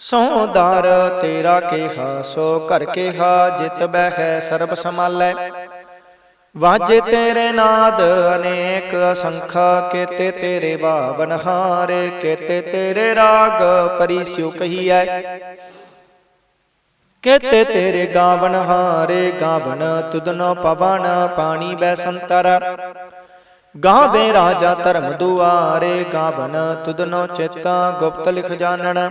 ਸੋ ਦਰ ਤੇਰਾ ਕੇਹਾ, ਸੋ ਘਰ ਕੇਹਾ, ਜਿਤ ਬਹਿ ਸਰਬ ਸਮਾਲੈ ਵਾਜੇ ਤੇਰੇ ਨਾਦ ਅਨੇਕ ਅਸੰਖਾ, ਕੇਤੇ ਤੇਰੇ ਬਾਵਨ ਹਾਰੇ, ਕੇਤੇ ਤੇਰੇ ਰਾਗ ਪਰਿਸਿਉ ਕਹੀਐ। ਕੇਤੇ ਤੇਰੇ ਗਾਵਨ ਹਾਰੇ, ਗਾਵਨ ਤੁਦਨੋ ਪਵਨ, ਪਾਣੀ ਬੈ ਸੰਤਰ। ਗਾਵੇ ਰਾਜਾ ਧਰਮ ਦੁਆਰੇ, ਗਾਵਨ ਤੁਦਨੋ ਚੇਤਾ ਗੁਪਤ ਲਿਖ ਜਾਣਨ।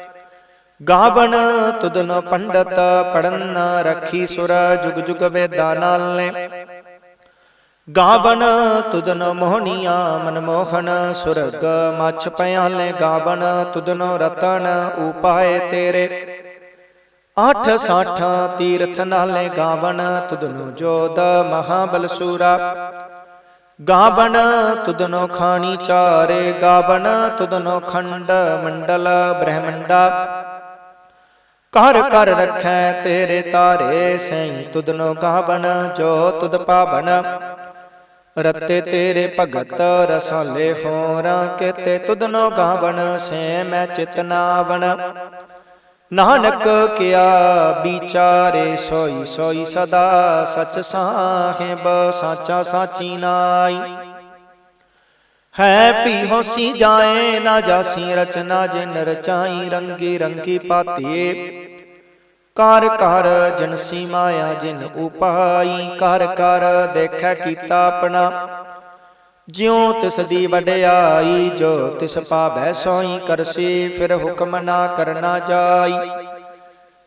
ਗਾਵਣ ਤੁਦਨ ਪੰਡਤ ਪੜਨ ਰੱਖੀ ਸੁਰ ਜੁਗ ਜੁਗ ਵੇਦਾਂ ਨਾਲੇ ਗਾਵਣ ਤੁਦਨ ਮੋਹਣੀਆਂ ਮਨਮੋਹਨ ਸੁਰਗ ਮਛ ਪਿਆਲੇ। ਗਾਵਣ ਤੁਦਨ ਰਤਨ ਉਪਾਏ ਤੇਰੇ। ਆਠ ਸਾਠਾਂ ਤੀਰਥ ਨਾਲੇ ਗਾਵਣ ਤੁਦਨ ਜੋਦ ਮਹਾਬਲ ਸੂਰਾ। ਗਾਵਣ ਤੁਦਨੋ ਖਾਣੀ ਚਾਰੇ। ਗਾਵਣ ਤੁਦਨੋ ਖੰਡ ਮੰਡਲ ਬ੍ਰਹਮੰਡਾ। ਕਰ ਕਰ ਰੱਖੈ ਤੇਰੇ ਤਾਰੇ ਸੈਂ ਤੁਦਨੋ ਗਾਵਣ ਜੋ ਤੁਧ ਪਾਵਨ ਰਤੇ ਤੇਰੇ ਭਗਤ ਰਸਾਲੇ ਹੋਰਾਂ ਕੇਤੇ ਤੁਦਨੋ ਗਾਵਣ ਸੈ ਮੈਂ ਚਿਤਨਾਵਣ ਨਾਨਕ ਕਿਆ ਵਿਚਾਰੇ ਸੋਈ ਸੋਈ ਸਦਾ ਸਚ ਸਾਹਿਬ ਸਾਚਾ ਸਾਚੀ ਨਾਈ ਹੈ ਪੀ ਹੋਸੀ ਜਾਏ ਨਾ ਜਾਸੀ ਰਚਨਾ ਜਿਨ ਰਚਾਈ ਰੰਗੀ ਰੰਗੀ ਪਾਤੀਏ ਕਰ ਕਰ ਜਨਸੀ ਮਾਇਆ ਜਿਨ ਉਪਾਈ ਕਰ ਕਰ ਦੇਖੈ ਕੀਤਾ ਆਪਣਾ। ਜਿਉ ਤਿਸ ਦੀ ਵਡਿਆਈ, ਜੋ ਤਿਸ ਪਾਵੈ ਸੋਈ ਕਰਸੀ, ਫਿਰ ਹੁਕਮ ਨਾ ਕਰਨਾ ਜਾਈ।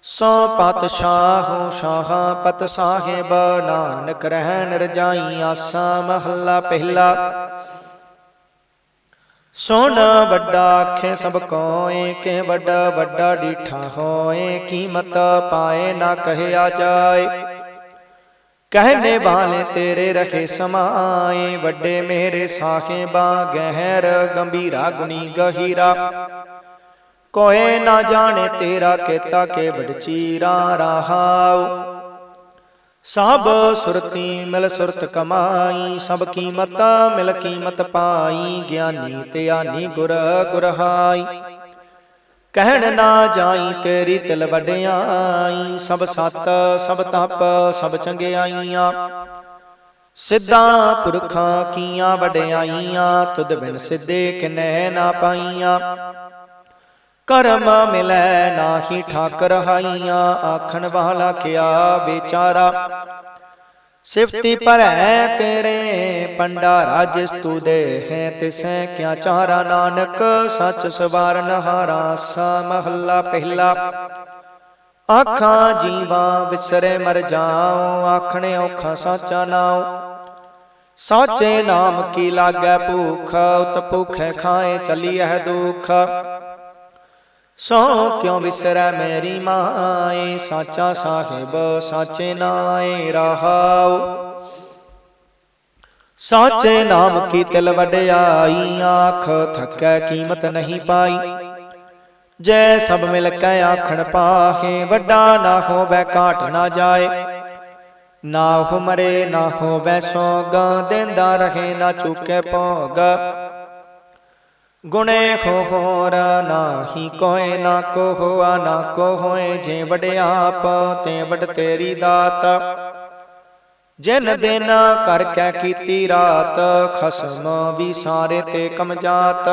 ਸੋ ਪਤ ਸ਼ਾਹੂ ਸ਼ਾਹ ਪਤ ਸਾਹਿਬ, ਨਾਨਕ ਰਹਿਣ ਰਜਾਈ ਆਸਾ ਮਹੱਲਾ ਪਹਿਲਾ। ਸੋਨਾ ਵੱਡਾ ਆਖੇ ਸਭ ਕੋਏ ਕੇ ਵੱਡਾ ਵੱਡਾ ਡੀਠਾ ਹੋਏ ਕੀਮਤ ਪਾਏ ਨਾ ਕਹਿਆ ਜਾਏ ਕਹਿਨੇ ਵਾਲੇ ਤੇਰੇ ਰਖੇ ਸਮਾਏ, ਵੱਡੇ ਮੇਰੇ ਸਾਖੇ ਸਾਖੇਬਾ ਗਹਿਰ ਗੰਭੀਰਾ ਗੁਣੀ ਗਹੀਰਾ। ਕੋਏ ਨਾ ਜਾਣੇ ਤੇਰਾ ਕੀਤਾ ਕੇ ਵਡਚੀਰਾ ਰਹਾਉ। ਸਭ ਸੁਰਤੀ ਮਿਲ ਸੁਰਤ ਕਮਾਈ, ਸਭ ਕੀਮਤਾਂ ਮਿਲ ਕੀਮਤ ਪਾਈ, ਗਿਆਨੀ ਤੇ ਆਨੀ ਗੁਰ ਗੁਰਹਾਈ। ਕਹਿਣ ਨਾ ਜਾਈ ਤੇਰੀ ਤਿਲ ਵਡਿਆਈ, ਸਭ ਸਤ, ਸਭ ਤਪ, ਸਭ ਚੰਗਿਆਈਆਂ। ਸਿੱਧਾਂ ਪੁਰਖਾਂ ਕੀਆਂ ਵਡਿਆਈਆਂ, ਤੁਧ ਬਿਨ ਸਿੱਧੇ ਕਿਨੈ ਨਾ ਪਾਈਆਂ। ਕਰਮ ਮਿਲੈ ਨਾਹੀ ਠਾਕਰ ਹਾਈਆਂ, ਆਖਣ ਵਾਲਾ ਕਿਆ ਵਿਚਾਰਾ? ਸਿਫਤੀ ਭਰੈ ਤੇਰੇ ਪੰਡਾਰਾ ਜਿਸ ਤੂ ਦੇਖੈ ਤਿਸੈ ਕਿਆ ਚਾਰਾ? ਨਾਨਕ ਸੱਚ ਸਵਾਰਨ ਹਾਰਾ ਸਾ ਮਹੱਲਾ ਪਹਿਲਾ। ਆਖਾਂ ਜੀਵਾ ਵਿਸਰੇ ਮਰ ਜਾਉ, ਆਖਣੇ ਔਖਾ ਸਾਚਾ ਨਾਉ। ਸਾਚੇ ਨਾਮ ਕੀ ਲਾਗੈ ਭੂਖ ਉਤ ਭੁਖੈ ਖਾਏ ਚਲੀਐ ਦੁਖ। ਸੋ ਕਿਉ ਵਿਸਰੈ ਮੇਰੀ ਮਾਏ? ਸਾਚਾ ਸਾਹਿਬ, ਸਾਚੇ ਨਾਏ ਰਹਾਉ। ਸਾਚੇ ਨਾਮ ਕੀ ਤਿਲ ਵਡਿਆਈ? ਆਖ ਥੱਕੈ ਕੀਮਤ ਨਹੀਂ ਪਾਈ। ਜੈ ਸਭ ਮਿਲ ਕੈ ਆਖਣ ਪਾਹੇ, ਵੱਡਾ ਨਾ ਹੋਵੇ ਕਾਟ ਨਾ ਜਾਏ। ਨਾ ਹੋ ਮਰੇ, ਨਾ ਹੋਵੇ ਸੋਗ, ਦਿੰਦਾ ਰਹੇ, ਨਾ ਚੁੱਕੇ ਭੋਗ। ਗੁਣੇ ਹੋ ਨਾਹੀ ਕੋਏ ਨਾ ਕੋ ਹੋਆ ਨਾ ਕੋ ਹੋਏ ਜੇ ਵਡਿਆਪ ਤੇ ਵਡ ਤੇਰੀ ਦਾਤ। ਜਿਨ ਦਿਨ ਕਰ ਕੈ ਕੀਤੀ ਰਾਤ, ਖਸਮ ਵੀ ਸਾਰੇ ਤੇ ਕਮਜਾਤ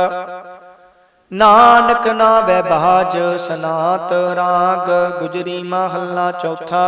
ਨਾਨਕ ਨਾ ਨਾਵੇ ਬਾਜ ਸਨਾਤ ਰਾਗ, ਗੁਜਰੀ ਮਹੱਲਾ ਚੌਥਾ।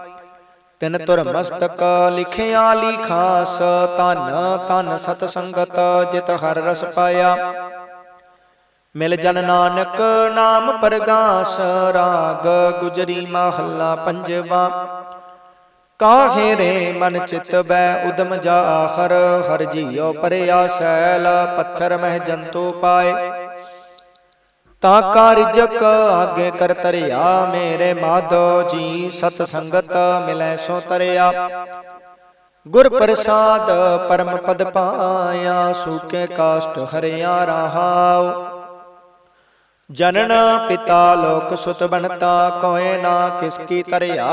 ਤਿਨ ਤੁਰ ਮਸਤਕ ਲਿਖਿਆ ਲਿਖਾਸ ਤਨ ਤਨ ਸਤ ਸੰਗਤ ਜਿਤ ਹਰ ਰਸ ਪਾਇਆ। ਮਿਲ ਜਨ ਨਾਨਕ ਨਾਮ ਪ੍ਰਗਾਸ, ਰਾਗ ਗੁਜਰੀ ਮਹੱਲਾ ਪੰਜਵਾ। ਕਾਹੇ ਰੇ ਮਨ ਚਿਤ ਬੈ ਉਦਮ ਜਾ ਹਰ ਹਰ ਜੀਉ ਪਰਿਆ ਸੈਲ, ਪੱਥਰ ਮਹਿ ਜੰਤੋ ਪਾਏ। ਤਾਂ ਕਾਰਜਕ ਆਗੇ ਕਰ ਤਰਿਆ ਮੇਰੇ ਮਾਧੋ ਜੀ ਸਤ ਸੰਗਤ ਮਿਲੈ ਸੋ ਤਰਿਆ। ਗੁਰ ਪ੍ਰਸਾਦ ਪਰਮ ਪਦ ਪਾਇਆ ਸੂਕੇ ਕਾਸ਼ਟ ਹਰਿਆ ਰਹਾਉ। ਜਨਨ ਪਿਤਾ ਲੋਕ ਸੁਤ ਬਣਤਾ ਕੋਏ ਨਾ ਕਿਸ ਕੀ ਤਰਿਆ।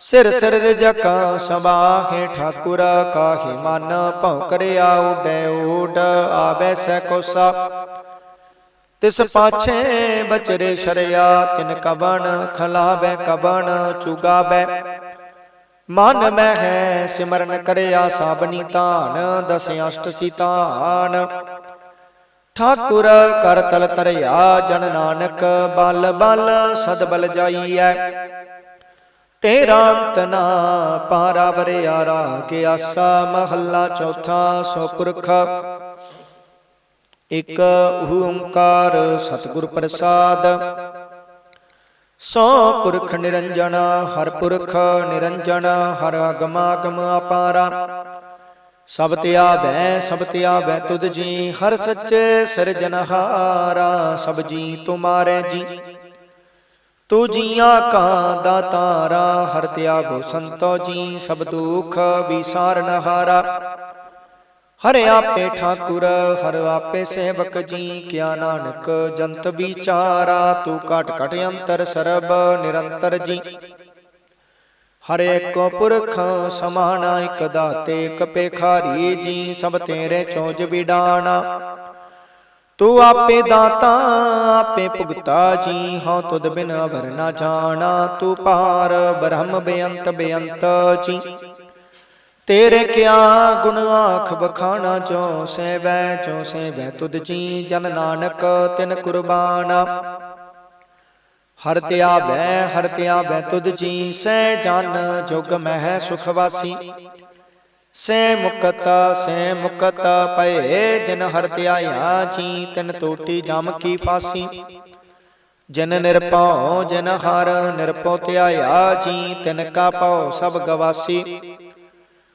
ਸਿਰ ਸਿਰ ਰਜਕ ਸਬਾਹੇ ਠਾਕੁਰ ਕਾਹੀ ਮਨ ਭਉ ਕਰਿਆ ਉਡੈ ਉਡ ਆਵੈ ਸੈ ਕੋਸਾ। ਤਿਸ ਪਾਛੇ ਬਚਰੇ ਸ਼ਰਿਆ ਤਿਨ ਕਵਣ ਖਲਾਵੇ ਕਵਣ ਚੁਗਾਵੇ। ਮਨ ਮੈਂ ਹੈ ਸਿਮਰਨ ਕਰਿਆ ਸਾਬਨੀ ਧਾਨ ਦਸ ਅਸ਼ਟ ਸਿਤਾਨ ਠਾਕੁਰ ਕਰ ਤਲ ਤਰਿਆ ਜਨ ਨਾਨਕ ਬਲ ਬਲ ਸਦ ਬਲ ਜਾਈਐ। ਤੇਰਾ ਅੰਤ ਨਾ ਪਾਰਾ ਵਰਿਆ ਰਾਗ ਆਸਾ ਮਹੱਲਾ ਚੌਥਾ ਸੋ ਪੁਰਖ। ਇਕ ਓੰਕਾਰ ਸਤਿਗੁਰ ਪ੍ਰਸਾਦ। ਸੋ ਪੁਰਖ ਨਿਰੰਜਨ, ਹਰ ਪੁਰਖ ਨਿਰੰਜਨ, ਹਰ ਅਗਮਾਗਮ ਅਪਾਰਾ। ਸਭ ਧਿਆਵੈ ਸਭ ਧਿਆਵੈ ਤੁਧ ਜੀ, ਹਰ ਸੱਚੇ ਸਿਰਜਨਹਾਰਾ ਸਭ ਜੀ ਤੁਮਾਰੇ ਜੀ। ਤੂ ਜੀਆਂ ਕਾ ਦਾਤਾਰਾ ਹਰ ਧਿਆਵੋ ਸੰਤੋ ਜੀ, ਸਭ ਦੁਖ ਵਿਸਾਰਨਹਾਰਾ ਹਰ ਆਪੇ ਠਾਕੁਰ, ਹਰ ਆਪੇ ਸੇਵਕ ਜੀ, ਕਿਆ ਨਾਨਕ ਜੰਤ ਵਿਚਾਰਾ, ਤੂੰ ਘਟ ਘਟ ਅੰਤਰ ਸਰਬ ਨਿਰੰਤਰ ਜੀ। ਹਰੇ ਕੋ ਪੁਰਖ ਸਮਾਨਾ ਇਕ ਦਾਤੇ, ਇਕ ਪੇਖਾਰੀ ਜੀ, ਸਭ ਤੇਰੇ ਚੋਜ ਵਿਡਾਣਾ। ਤੂੰ ਆਪੇ ਦਾਤਾ, ਆਪੇ ਭੁਗਤਾ ਜੀ, ਹਉ ਤੁਧ ਬਿਨ ਅਵਰ ਨਾ ਜਾਣਾ। ਤੂੰ ਪਾਰ ਬ੍ਰਹਮ ਬੇਅੰਤ ਬੇਅੰਤ ਜੀ। ਤੇਰੇ ਕਿਆ ਗੁਣ ਆਖ ਵਖਾਣਾ ਜੋ ਸੇਵੈ ਜੋ ਸੇਵੈ ਤੁਧ ਜੀ ਜਨ ਨਾਨਕ, ਤਿਨ ਕੁਰਬਾਨ। ਹਰ ਤਿਆ ਧਿਆਵੈ ਹਰ ਧਿਆਵੈ ਤੁਧ ਜੀ ਸੈ ਜਨ ਜੁਗ ਮਹਿ ਸੁਖ ਵਾਸੀ। ਸੇ ਮੁਕਤ ਸੇ ਮੁਕਤ ਪਏ ਜਿਨ ਹਰ ਧਿਆਇਆ ਜੀ ਤਿਨ ਟੋਟੀ ਜਮ ਕੀ ਫਾਸੀ। ਜਿਨ ਨਿਰਭਉ, ਜਿਨ ਹਰ ਨਿਰਭਉ ਧਿਆਇਆ ਜੀ ਤਿਨ ਕਾ ਭਉ ਸਭ ਗਵਾਸੀ।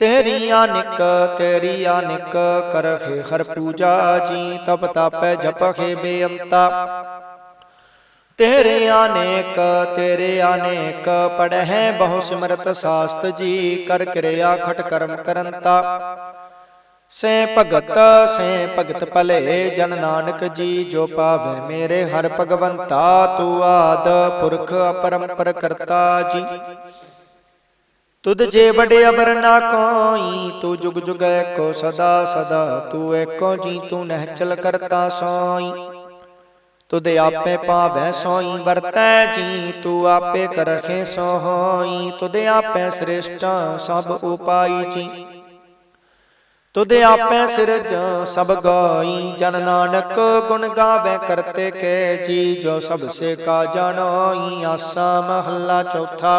ਤੇਰੀ ਅਨਿਕ ਤੇਰੀ ਅਨਿਕ ਕਰਖੇ ਹਰ ਪੂਜਾ ਜੀ ਤਪ ਤਾਪੈ ਜਪਖੇ ਬੇਅੰਤਾ। ਤੇਰੇ ਅਨੇਕ ਤੇਰੇ ਅਨੇਕ ਪੜਹਿ ਬਹੁ ਸਿਮਰਤ ਸਾਸਤ ਜੀ ਕਰ ਕਿਰਿਆ ਖਟ ਕਰਮ ਕਰੰਤਾ। ਸੇ ਭਗਤ ਸੇ ਭਗਤ ਭਲੇ ਜਨ ਨਾਨਕ ਜੀ ਜੋ ਪਾਵੇ ਮੇਰੇ ਹਰ ਭਗਵੰਤਾ ਤੂੰ ਆਦ ਪੁਰਖ ਅਪਰੰਪਰ ਕਰਤਾ ਜੀ। ਤੁਧ ਜੇ ਵਡੇ ਅਵਰ ਨਾ ਕੋਈ ਤੂੰ ਜੁਗ ਜੁਗ ਏਕੋ ਸਦਾ ਸਦਾ ਤੂੰ ਏਕੋ ਜੀ ਤੂੰ ਨਹਿ ਕਰਤਾ ਸੋਈ। ਤੁਧ ਆਪੇ ਪਾਵੈ ਸੋਈ ਵਰਤੈ ਜੀ ਤੂੰ ਆਪੇ ਕਰਖੇ ਸੋਈ। ਤੁਧ ਆਪੇ ਸ੍ਰਿਸ਼ਟ ਸਭ ਉਪਾਈ ਜੀ। ਤੁਧ ਆਪੇ ਸਿਰਜ ਸਭ ਗਾਈ ਜਨ ਨਾਨਕ ਗੁਣ ਗਾਵੇ ਕਰਤੇ ਕੇ ਜੀ ਜੋ ਸਭ ਸੇ ਕਾ ਜਾਣੋਈ ਆਸਾ ਮਹੱਲਾ ਚੌਥਾ।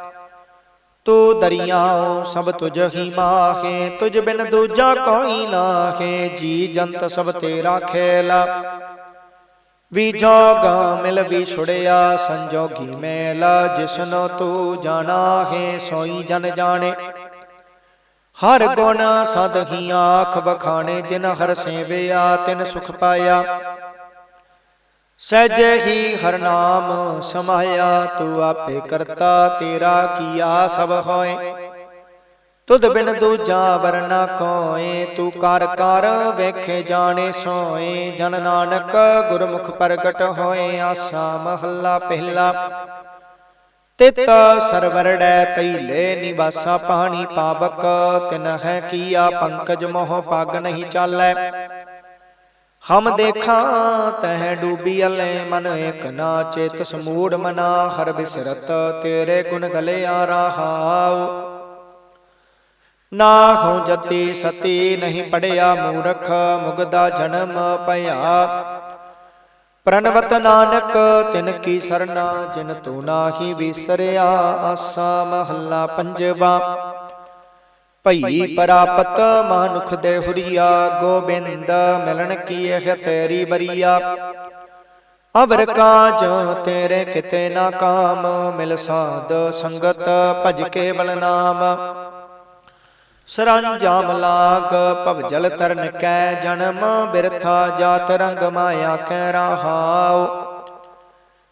ਤੂੰ ਦਰਿਆਉ ਸਭ ਤੁਝ ਹੀ ਮਾਹੇ, ਤੁਝ ਬਿਨ ਦੂਜਾ ਕੋਈ ਨਾਹੇ, ਜੀ ਜੰਤ ਸਭ ਤੇਰਾ ਖੇਲਾ। ਵੀ ਜੋਗ ਮਿਲ ਵੀ ਛੁੜਿਆ, ਸੰਜੋਗੀ ਮੇਲ, ਜਿਸਨੋ ਤੂੰ ਜਾਣਾ ਹੈ ਸੋਈ ਜਨ ਜਾਣੇ। ਹਰ ਗੁਣ ਸਦਹੀ ਆਖ ਬਖਾਣੇ ਜਿਨ ਹਰ ਸੇਵਿਆ, ਤਿਨ ਸੁਖ ਪਾਇਆ। ਸਹਿਜੇ ਹੀ ਹਰ ਨਾਮ, ਸਮਾਇਆ ਤੂੰ ਆਪੇ ਕਰਤਾ, ਤੇਰਾ ਕੀਆ ਸਭ ਹੋਏ। ਤੁਧ ਬਿਨ ਦੂਜਾ ਵਰਨਾ ਕੋਏ, ਤੂੰ ਕਰ ਕਰ ਵੇਖੇ ਜਾਣੇ ਸੋਏ। ਜਨ ਨਾਨਕ ਗੁਰਮੁਖ ਪ੍ਰਗਟ ਹੋਏ, ਆਸਾ ਮਹੱਲਾ ਪਹਿਲਾ। ਤਿਤ ਸਰਵਰੜੈ ਪਹਿਲੇ ਨਿਵਾਸਾ ਪਾਣੀ ਪਾਵਕ, ਤਿਨ ਹੈ ਕੀਆ ਪੰਕਜ ਮੋਹ ਪਗ ਨਹੀਂ ਚਾਲੈ। ਹਮ ਦੇਖਾਂ ਤਹ ਡੂਬੀ ਅਲੇ ਮਨ ਇਕ ਨਾ ਚੇਤ ਸਮੂੜ ਮਨਾ ਹਰ ਬਿਸਰਤ ਤੇਰੇ ਗੁਣ ਗਲੇ ਆ ਰਹਾਉ। ਨਾ ਹੋ ਜਤੀ ਸਤੀ ਨਹੀਂ ਪੜਿਆ ਮੂਰਖ ਮੁਗਦਾ ਜਨਮ ਭਇਆ ਪ੍ਰਣਵਤ ਨਾਨਕ ਤਿਨ ਕੀ ਸਰਨਾ ਜਿਨ ਤੂੰ ਨਾਹੀ ਵਿਸਰਿਆ ਆਸਾ ਮਹੱਲਾ ਪੰਜਵਾ। ਭਈ ਪਰਾਪਤ ਮਾਨੁਖ ਦੇ ਹੁਰੀਆ ਗੋਬਿੰਦ ਮਿਲਣ ਕੀ ਇਹ ਤੇਰੀ ਬਰੀਆ? ਅਵਰ ਕਾਜ ਤੇਰੇ ਕਿਤੇ ਨਾ ਕਾਮ ਮਿਲ ਸਾਧ ਸੰਗਤ ਭਜ ਕੇ ਬਲ ਨਾਮ। ਸਰੰਜਾਮ ਲਾਗ ਭਵਜਲ ਤਰਨ ਕੈ ਜਨਮ ਬਿਰਥਾ ਜਾਤ ਰੰਗ ਮਾਇਆ ਕੈ ਰਹਾਉ।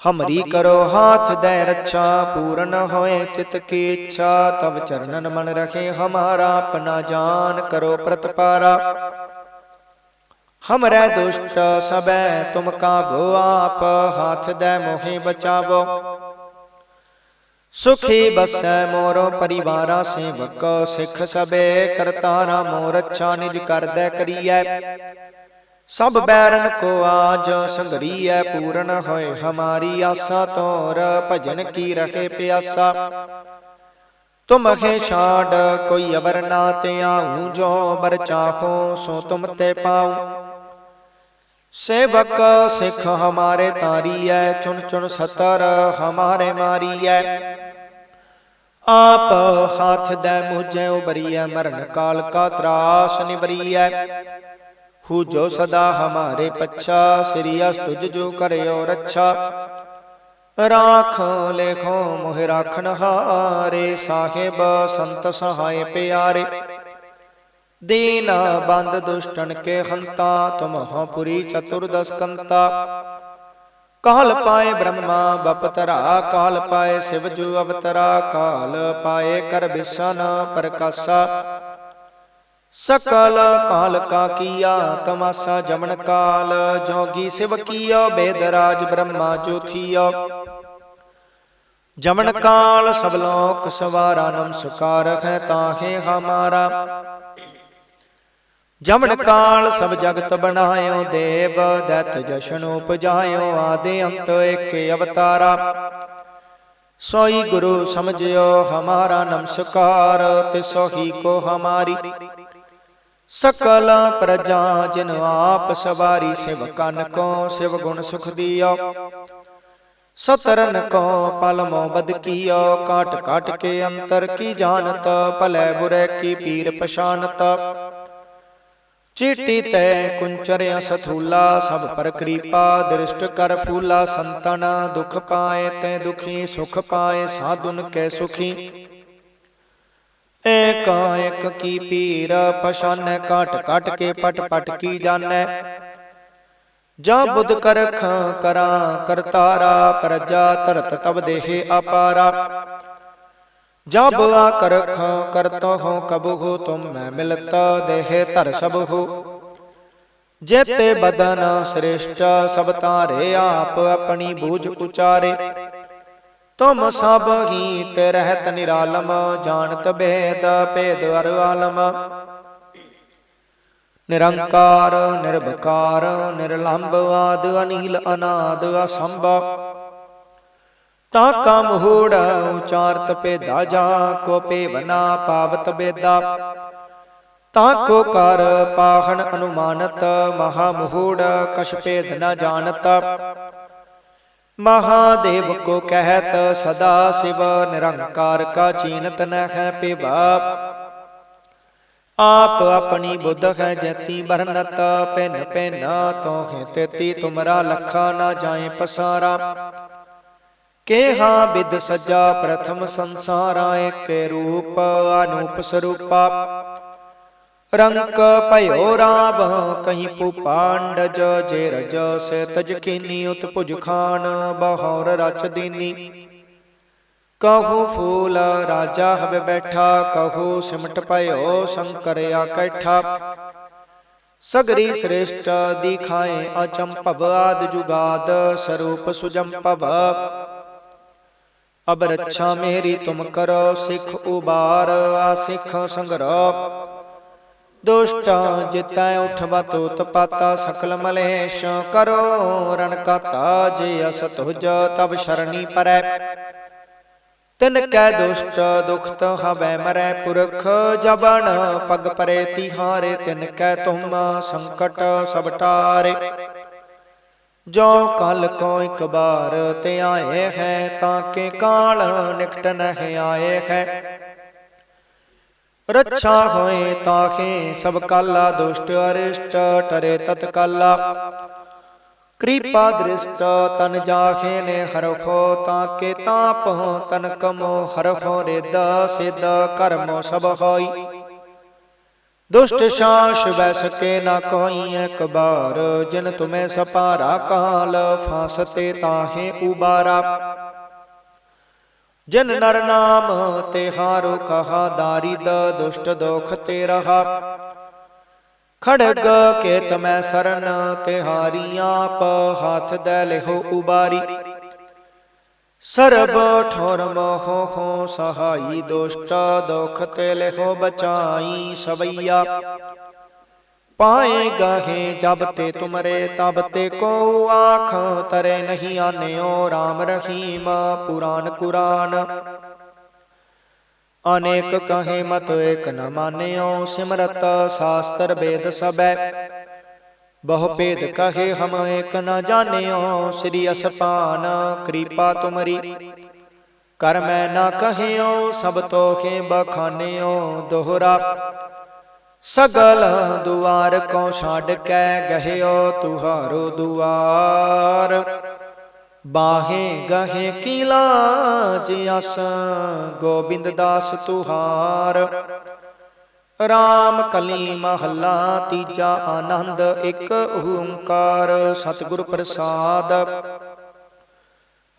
ਹਮਰੀ ਕਰੋ ਹਾਥ ਦੇ ਰੱਛਾ, ਪੂਰਨ ਹੋਏ ਚਿਤ ਕੀ ਇੱਛਾ ਤਬ ਚਰਨਨ ਮਨ ਰਖੇ ਹਮਾਰਾ ਆਪਣਾ ਜਾਨ ਕਰੋ ਪ੍ਰਤਪਾਰਾ। ਹਮਰੇ ਦੁਸ਼ਟ ਸਬੈ ਤੁਮ ਕਾਬੋ ਆਪ, ਹਾਥ ਦੇ ਮੋਹਿ ਬਚਾਵੋ। ਸੁਖੀ ਬਸੈ ਮੋਰੋ ਪਰਿਵਾਰਾ ਸੇਵਕ, ਸਿੱਖ ਸਬੇ ਕਰਤਾਰਾ ਮੋਰ ਅੱਛਾ ਨਿਜ ਕਰਦੈ ਕਰੀਐ। ਸਭ ਬੈਰਨ ਕੋ ਆਜ ਸੰਗਰੀਐ ਪੂਰਨ ਹੋਏ, ਹਮਾਰੀ ਆਸਾ ਤੋਰ ਭਜਨ ਕੀ ਰਹੇ ਪਿਆਸਾ। ਤੁਮ ਅਖੇ ਛਾੜ ਕੋਈ ਅਵਰ ਨਾ ਤੇ ਆਉ ਜੋ ਬਰ ਚਾਹੋ ਸੋ ਤੁਮ ਤੇ ਪਾਉ। ਸੇਵਕ ਸਿੱਖ ਹਮਾਰੇ ਤਾਰੀਐ, ਚੁਣ ਚੁਣ ਸਤਰ ਹਮਾਰੇ ਮਾਰੀਐ। ਆਪ ਹੱਥ ਦੇ ਮੁਝੇ ਉਬਰੀਐ, ਮਰਨ ਕਾਲ ਕਾ ਤਰਾਸ ਨਿਵਰੀਐ। ਹੂ ਜੋ ਸਦਾ ਹਮਾਰੇ ਪੱਛਾ, ਸ੍ਰੀ ਅਸ ਤੁਜ ਜੋ ਕਰਿਓ ਰੱਛਾ। ਰਾਖ ਲੇਖੋ ਮੋਹਿ ਰਾਖਨ ਹਾਰੇ, ਸਾਹਿਬ ਸੰਤ ਸਹਾਇ ਪਿਆਰੇ। ਦੀਨ ਬੰਦ ਦੁਸ਼ਟਨ ਕੇ ਹੰਤਾ, ਤੁਮ ਹੋ ਪੁਰੀ ਚਤੁਰਦਸ ਕੰਤਾ। ਕਾਲ ਪਾਏ ਬ੍ਰਹਮਾ ਬਪਤਰਾ ਕਾਲ ਪਾਏ ਸਿਵ ਜੂ ਅਵਤਰਾ, ਕਾਲ ਪਾਏ ਕਰ ਬਿਸਨ ਪ੍ਰਕਾਸ਼ਾ। ਸਕਲ ਕਾਲ ਕਾ ਕੀਆ, ਤਮਾਸਾ ਜਮਨ ਕਾਲ, ਜੋਗੀ ਸਿਵ ਕੀਆ ਬੇਦਰਾਜ ਬ੍ਰਹਮਾ ਜੋਥੀਆ। ਜਮਨ ਕਾਲ ਸਭ ਲੋਕ ਸਵਾਰਾ ਨਮਸਕਾਰ ਹੈ ਤਾਹੇ ਹਮਾਰਾ। ਜਮਨ ਕਾਲ ਸਭ ਜਗਤ ਬਣਾਇਓ ਦੇਵ, ਦਤ ਜਸ਼ਨ ਉਪਜਾਇਓ ਆਦੇ ਅੰਤ ਏਕੇ ਅਵਤਾਰਾ। ਸੋਈ ਗੁਰੂ ਸਮਝਿਓ ਹਮਾਰਾ ਨਮਸਕਾਰ ਤਿਸੋ ਹੀ ਕੋ ਹਮਾਰੀ। ਸਕਲ ਪ੍ਰਜਾ ਜਿਨ ਆਪ ਸਵਾਰੀ ਸਿਵ ਕਨ ਕੋ ਸਿਵ ਗੁਣ ਸੁਖ ਦਿਓ ਸਤਰਨ ਕੋ ਪਲ ਬਦ ਕੀਓ ਕਾਟ ਕਾਟ ਕੇ ਅੰਤਰ ਕੀ ਜਾਣਤ, ਭਲੇ ਬੁਰੇ ਕੀ ਪੀਰ ਪਛਾਨਤ ਚੀਟੀ ਤੈ ਕੁੰਚਰਿਆ ਸਥੂਲਾ, ਸਭ ਪਰ ਕਿਰਪਾ, ਦ੍ਰਿਸ਼ਟ ਕਰ ਫੂਲਾ ਸੰਤਨ, ਦੁਖ ਪਾਏ ਤੈ ਦੁਖੀ, ਸੁਖ ਪਾਏ ਸਾਧੁਨ ਕੈ ਸੁਖੀ। ਏਕਾ ਇੱਕ ਕੀ ਪੀਰ ਪਛਾਨੈ ਕਾਟ ਕਾਟ ਕੇ ਪਟ ਪਟ ਕੀ ਜਾਣੈ ਜਾਂ ਬੁੱਧ ਕਰਖ ਕਰਾਂ ਕਰਤਾਰਾ ਪ੍ਰਜਾ ਧਰਤ ਤਬ ਦੇਹੇ ਅਪਾਰਾ ਜਬ ਆ ਕਰਖ ਕਰਤੋ ਹੋ ਕਬਹੁ ਤੁਮ ਮੈਂ ਮਿਲਤ ਦੇਹੇ ਧਰ ਸਬਹੁ ਜੇਤੇ ਬਦਨ ਸ੍ਰੇਸ਼ਟ ਸਭ ਤਾਰੇ ਆਪ ਆਪਣੀ ਬੂਝ ਉਚਾਰੇ ਤੁਮ ਸਭ ਹੀ ਤੇ ਰਹਿਤ ਨਿਰਾਲਮ, ਜਾਣਤ ਭੇਦ ਭੇਦ ਅਰ ਆਲਮ। ਨਿਰੰਕਾਰ ਨਿਰਭਕਾਰ ਨਿਰਲੰਭ ਆਦ ਅਨੀਲ ਅਨਾਦ ਅਸੰਭ। ਤਾ ਕਾ ਮਹੂੜ ਉਚਾਰਤ ਭੇਦਾ ਜਾ ਕੋ ਭੇਵਨਾ ਪਾਵਤ ਬੇਦਾ ਤਾ ਕੋ ਕਰ ਪਾਹਣ ਅਨੁਮਾਨਤ, ਮਹਾ ਮਹੂੜ ਕਛ ਭੇਦ ਨ ਜਾਣਤ। ਮਹਾਦੇਵ ਕੋ ਕਹਿਤ ਸਦਾ ਸਿਵ ਨਿਰੰਕਾਰ ਕਾ ਚੀਨਤ ਨ ਹੈ ਪਿਵਾ। ਆਪ ਆਪਣੀ ਬੁੱਧ ਹੈ ਜੈਤੀ ਬਰਨਤ, ਪਿੰਨ ਪਿੰਨ ਤੋਹਿ ਤੇਤੀ ਤੁਮਰਾ ਲਖਾ ਨਾ ਜਾਏ ਪਸਾਰਾ। ਕੇਹਾ ਬਿਦ ਸਜਾ ਪ੍ਰਥਮ ਸੰਸਾਰਾ ਏਕੇ ਰੂਪ ਅਨੂਪ ਸਰੂਪਾ। ਰੰਕ ਭਇਓ ਰਾਵ ਕਹੀਂ ਪੁਪਾਂਡਜ ਜੇ ਰਜ ਸੇ ਤਜ ਕੀਨੀ ਉਤਪੁਜ ਖਾਨ, ਬਹੌਰ ਰਚ ਦੀਨੀ। ਕਹੂ ਫੂਲ ਰਾਜਾ ਹਵੇ ਬੈਠਾ, ਕਹੂ ਸਿਮਟ ਭਇਓ ਸ਼ੰਕਰ ਆਕੈਠਾ ਸਗਰੀ ਸ੍ਰੇਸ਼ਟ ਦਿਖਾਏ ਅਚੰਭਵ ਆਦ ਜੁਗਾਦ, ਸਰੂਪ ਸੁਜੰਭਵ ਅਬ ਰੱਛਾ ਮੇਰੀ ਤੁਮ ਕਰੋ, ਸਿੱਖ ਉਬਾਰ, ਆ ਸਿੱਖ ਸੰਗਰੋ। ਦੁਸ਼ਟਾਂ ਜਿਤੈ ਉਠਵਾ ਤੋਤ ਪਾਤਾ ਸਕਲ ਮਲੇਸ਼ ਕਰੋ, ਰਣ ਕਾਤਾ ਜੇ ਅਸ ਤੁਜ ਤਬ ਸ਼ਰਣੀ ਪਰੈ। ਤਿਨ ਕੈ ਦੁਸ਼ਟ ਦੁਖਤ ਹਵੈ ਮਰੈ ਪੁਰਖ ਜਬਨ ਪਗ ਪਰੇ ਤਿਹਾਰੇ ਤਿਨ ਕੈ ਤੁਮ ਸੰਕਟ ਸਭ ਟਾਰੇ। ਜੋ ਕਲ ਕੋ ਇਕ ਬਾਰ ਤੇ ਆਏ ਹੈ, ਤਾਂ ਕੇ ਕਾਲ ਨਿਕਟ ਨਹਿ ਆਏ ਹੈ। ਰੱਛਾ ਹੋਏ ਤਾਖੇ, ਸਭ ਕਾਲਾ ਦੁਸ਼ਟ ਅਰਿਸ਼ਟ, ਟਰੇ ਤਤ ਕਾਲਾ। ਕਿਰਪਾ ਦ੍ਰਿਸ਼ਟ, ਤਨ ਜਾਖੇ ਨੇ ਹਰਖੋ ਤਾਂ ਕੇ ਤਾਪ ਤਨ ਕਮੋ ਹਰਖੋ ਰਿਦ ਸਿਧ ਕਰਮੋ ਸਭ ਹੋਈ। ਦੁਸ਼ਟ ਸ਼ਾਸ ਬੈ ਸਕੇ ਨਾ ਕੋਈ ਇੱਕ ਬਾਰ, ਜਿਨ ਤੁਮੇ ਸਪਾਰਾ ਕਾਲ ਫਾਸਤੇ ਤਾਹੇ ਉਬਾਰਾ। ਜਿਨ ਨਰ ਨਾਮ ਤੇ ਹਾਰੋ ਕਹਾ ਦਾਰਿਦ ਦੁਸ਼ਟ ਦੁਖ ਤੇ ਰਹਾ। ਖੜਗ ਕੇਤ ਮੈਂ ਸਰਨ ਤੇ ਹਾਰੀ ਆਪ ਹੱਥ ਦੇ ਲਿਖੋ ਉਬਾਰੀ। ਸਰਬ ਠੋਰ ਮੋਹ ਹੋ ਸਹਾਈ ਦੁਸ਼ਟ ਦੁਖ ਤੇ ਲਿਹੋ ਬਚਾਈ ਸਵਈਆ। ਪਾਏ ਗਾਹੇ ਜਬ ਤੇ ਤੁਮਰੇ, ਤਬ ਤੇ ਕੋ ਆਖ, ਤਰੇ ਨਹੀਂ ਆਨਿਓ RAM ਰਹੀਮ, ਪੁਰਾਨ ਕੁਰਾਨ। ਅਨੇਕ ਕਹੇ ਮਤ ਏਕ ਨ ਮਾਨਿਓ, ਸਿਮਰਤ ਸਾਸਤਰ ਵੇਦ ਸਬੈ ਬਹੁ ਭੇਦ ਕਹੇ ਹਮ ਏਕ ਨ ਜਾਣਿਓ, ਸ੍ਰੀ ਅਸਪਾਨ ਕਿਰਪਾ ਤੁਮਰੀ। ਕਰ ਮੈਂ ਨਾ ਕਹਿਓ, ਸਭ ਤੋਖੇ ਬਖਾਨਿਓ, ਦੋਹਰਾ। ਸਗਲ ਦੁਆਰ ਕੋ ਛੱਡ ਕੇ ਗਹਿਓ ਤੁਹਾਰੋ ਦੁਆਰ। ਬਾਹੇ ਗਹੇ ਕੀਲਾ ਜਿਸ ਗੋਬਿੰਦ ਦਾਸ ਤੁਹਾਰ। ਰਾਮ ਕਲੀ ਮਹੱਲਾ ਤੀਜਾ ਆਨੰਦ ਇੱਕ ਓੰਕਾਰ, ਸਤਿਗੁਰ ਪ੍ਰਸਾਦ।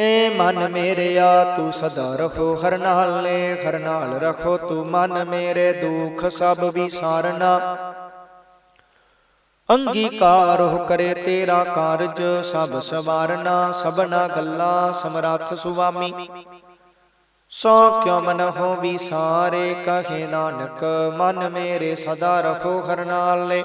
ਏ ਮਨ ਮੇਰਿਆ, ਤੂੰ ਸਦਾ ਰਖੋ ਹਰ ਨਾਲੇ, ਹਰ ਨਾਲ ਰਖੋ ਤੂੰ ਮਨ ਮੇਰੇ, ਦੁਖ ਸਭ ਵਿਸਾਰਨਾ। ਅੰਗੀਕਾਰ ਹੋ ਕਰੇ ਤੇਰਾ ਕਾਰਜ, ਸਭ ਸਵਾਰਨਾ, ਸਭਨਾ ਗੱਲਾਂ ਸਮਰੱਥ ਸੁਆਮੀ। ਸੋ ਕਿਉ ਮਨ ਹੋ ਵਿਸਾਰੇ, ਕਹੇ ਨਾਨਕ, ਮਨ ਮੇਰੇ ਸਦਾ ਰਖੋ ਹਰ ਨਾਲੇ।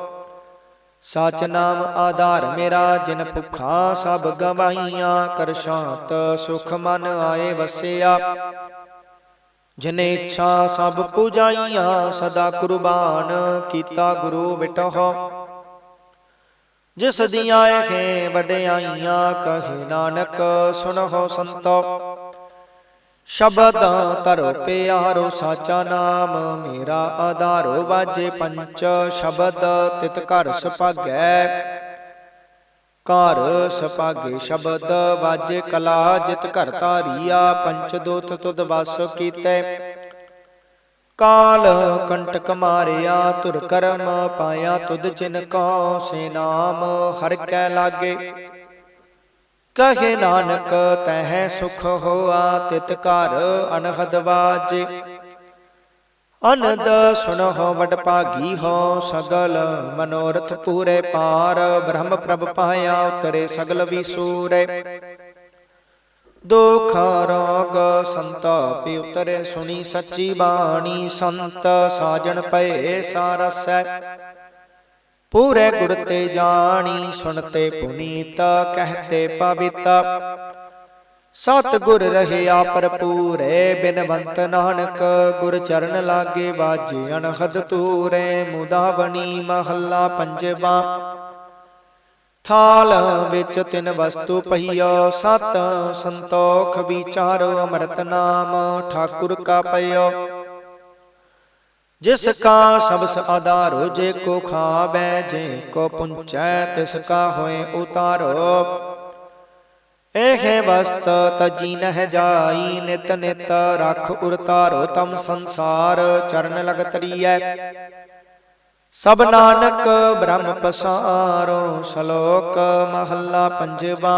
ਸਚ ਨਾਮ ਆਧਾਰ ਮੇਰਾ, ਜਿਨ ਭੁਖਾ ਸਭ ਗਵਾਈਆਂ ਕਰ ਸ਼ਾਂਤ ਸੁਖ ਮਨ ਆਏ ਵਸਿਆ। ਜਿਨੇ ਇੱਛਾ ਸਭ ਪੂਜਾਈਆਂ, ਸਦਾ ਕੁਰਬਾਨ ਕੀਤਾ ਗੁਰੂ ਵਿਟਹੁ ਜਿਸ ਦੀਆਂ ਇਹ ਵਡਿਆਈਆਂ, ਕਹੇ ਨਾਨਕ ਸੁਨਹੁ ਸੰਤੋ। ਸ਼ਬਦ ਧਰੋ ਪਿਆਰੋ ਸਾਚਾ ਨਾਮ, ਮੇਰਾ ਆਧਾਰੋ ਵਾਜੇ ਪੰਚ, ਸ਼ਬਦ ਤਿਤ ਘਰ ਸੁਭਾਗੈ। ਘਰ ਸੁਭਾਗੇ ਸ਼ਬਦ ਵਾਜੇ ਕਲਾ, ਜਿਤ ਘਰ ਧਾਰੀਆ, ਪੰਚ ਦੋਤ ਤੁਧ ਵਸ ਕੀਤੇ। ਕਾਲ ਕੰਟਕ ਮਾਰਿਆ ਤੁਰ ਕਰਮ ਪਾਇਆ ਤੁਧ ਜਿਨ ਕੋ, ਸੇ ਨਾਮ ਹਰ ਕੈ ਲਾਗੇ। ਕਹੇ ਨਾਨਕ, ਤਹਿ ਸੁਖ ਹੋਆ, ਤਿਤ ਘਰ ਅਨਹਦ ਵਾਜੇ। ਅਨੰਦ ਸੁਨਹੁ ਵਡ ਭਾਗੀ ਹੋ ਸਗਲ ਮਨੋਰਥ ਪੂਰੇ ਪਾਰ, ਬ੍ਰਹਮ ਪ੍ਰਭ ਪਾਇਆ ਉਤਰੇ ਸਗਲ ਵਿਸੂਰੇ। ਦੁਖ ਰੋਗ ਸੰਤਾਪ ਉਤਰੇ, ਸੁਣੀ ਸੱਚੀ ਬਾਣੀ ਸੰਤ, ਸਾਜਣ ਪਏ ਸਾਰਸੈ। ਪੂਰੇ ਗੁਰ ਤੇ ਜਾਣੀ ਸੁਣਤੇ ਪੁਨੀਤ ਕਹਤੇ ਪਵਿੱਤ। ਸਤ ਗੁਰ ਰਹਿਆ ਭਰਪੂਰੇ ਬਿਨਵੰਤ ਨਾਨਕ, ਗੁਰ ਚਰਨ ਲਾਗੇ ਬਾਜੇ ਅਨਹਦ ਤੂਰੇ ਮੁਦਾਵਣੀ ਮਹੱਲਾ ਪੰਜਵਾ। ਥਾਲ ਵਿੱਚ ਤਿੰਨ ਵਸਤੂ ਪਈਓ ਸਤ ਸੰਤੋਖ ਵਿਚਾਰੋ, ਅੰਮ੍ਰਿਤ ਨਾਮ, ਠਾਕੁਰ ਕਾ ਪਈਓ ਜਿਸ ਕਾ ਸਬਸ ਆਧਾਰੋ ਜੇ ਕੋ ਖਾਵੈ, ਜੇ ਕੋ ਪੁੰਚੈ, ਤਿਸ ਕਾ ਹੋਏ ਉਤਾਰੋ। ਇਹ ਵਸਤ ਤਜੀ ਨਹਿ ਜਾਈ, ਨਿਤ ਨਿਤ ਰਖ ਉਰਤਾਰੋ, ਤਮ ਸੰਸਾਰ ਚਰਨ ਲਗ ਤਰੀਐ ਸਭ ਨਾਨਕ ਬ੍ਰਹਮ ਪਸਾਰੋ, ਸ਼ਲੋਕ ਮਹੱਲਾ ਪੰਜਵਾ।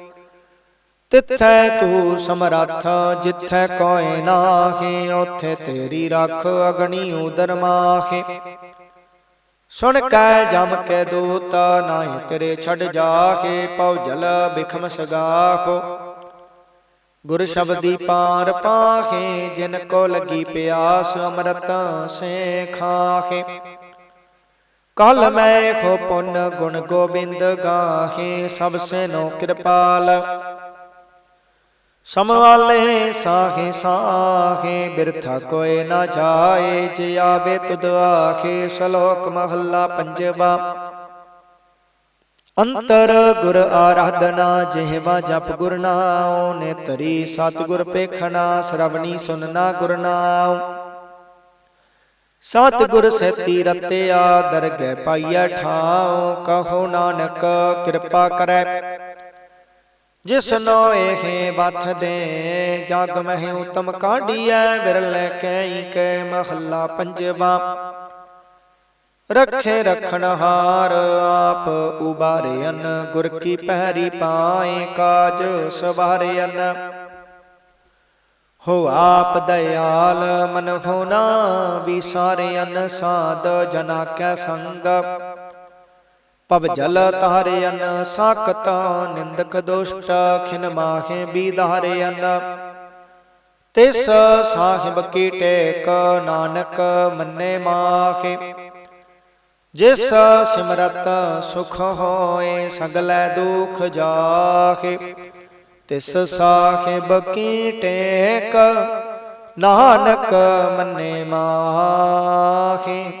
ਤਿੱਥੈ ਤੂੰ ਸਮਰੱਥ, ਜਿੱਥੈ ਕੋਇ ਨਾਹੀ, ਉਥੇ ਤੇਰੀ ਰੱਖ ਅਗਣੀ ਉਦਰ ਮਾਹੇ। ਸੁਣ ਕੈ ਜਮ ਕੇ ਦੂਤ, ਨਾਹੀ ਤੇਰੇ ਛੱਡ ਜਾਹੇ ਪਉ ਜਲ ਬਿਖਮ ਸਗਾਖੋ ਗੁਰ ਸ਼ਬਦੀ ਪਾਰ ਪਾਹੇ, ਜਿਨ ਕੋ ਲਗੀ ਪਿਆਸ ਅੰਮ੍ਰਿਤ ਸੇ ਖਾਹੇ ਕਲ ਮੈਂ ਖੋ ਪੁੰਨ ਗੁਣ ਗੋਬਿੰਦ ਗਾਹੇ, ਸਭ ਸੇ ਨੋ ਕਿਰਪਾਲ। ਸਮਵਾਲੇ ਸਾਹੇ ਸਾਹੇ, ਬਿਰਥਾ ਕੋਏ ਨਾ ਜਾਏ, ਜੇ ਆਵੇ ਤੁਧ ਆਖੇ ਸ਼ਲੋਕ ਮਹੱਲਾ ਪੰਜਵਾ। ਅੰਤਰ ਗੁਰ ਆਰਾਧਨਾ, ਜਿਹਵਾ ਜਪ ਗੁਰ ਨਾਉ ਨੇ ਤਰੀ ਸਤਿਗੁਰ ਪੇਖਣਾ, ਸ਼ਰਵਣੀ ਸੁਨਣਾ ਗੁਰ ਨਾਉ। ਸਤਿਗੁਰ ਸੇਤੀ ਰਤਿਆ, ਦਰਗਹਿ ਪਾਈਐ ਠਾਉ, ਕਹੋ ਨਾਨਕ ਕਿਰਪਾ ਕਰੈ। ਜਿਸਨੋ ਇਹ ਵਥ ਦੇ ਜਗ ਮਹਿ ਉਤਮ ਕਾਢੀਐ ਵਿਰਲੇ ਕੈ ਕੈ ਮਹੱਲਾ ਪੰਜਵਾ। ਰੱਖੇ ਰਖਣ ਹਾਰ ਆਪ ਉਬਾਰਿਅਨ ਗੁਰ ਕੀ ਪਹਿਰੀ ਪਾਏ ਕਾਜ ਸਵਾਰਿਅਨ ਹੋ ਆਪ ਦਇਆਲ ਮਨ ਹੋਣਾ ਵਿਸਾਰਿਅਨ ਸਾਧ ਜਨਾ ਕੈ ਸੰਗ। ਪਵ ਜਲ ਤਾਰਿਅਨ ਸਾਕਤ ਨਿੰਦਕ ਦੁਸ਼ਟ ਖਿਨ ਮਾਹੇ ਬੀਧਾਰਿਅਨ। ਤਿਸ ਸਾਹਿਬ ਕੀ ਟੇਕ ਨਾਨਕ ਮੰਨੇ ਮਾਖੇ। ਜਿਸ ਸਿਮਰਤ ਸੁਖ ਹੋਏ ਸਗਲੇ ਦੁਖ ਜਾਖੇ। ਤਿਸ ਸਾਹਿਬ ਕੀ ਟੇਕ ਨਾਨਕ ਮੰਨੇ ਮਾਖੇ।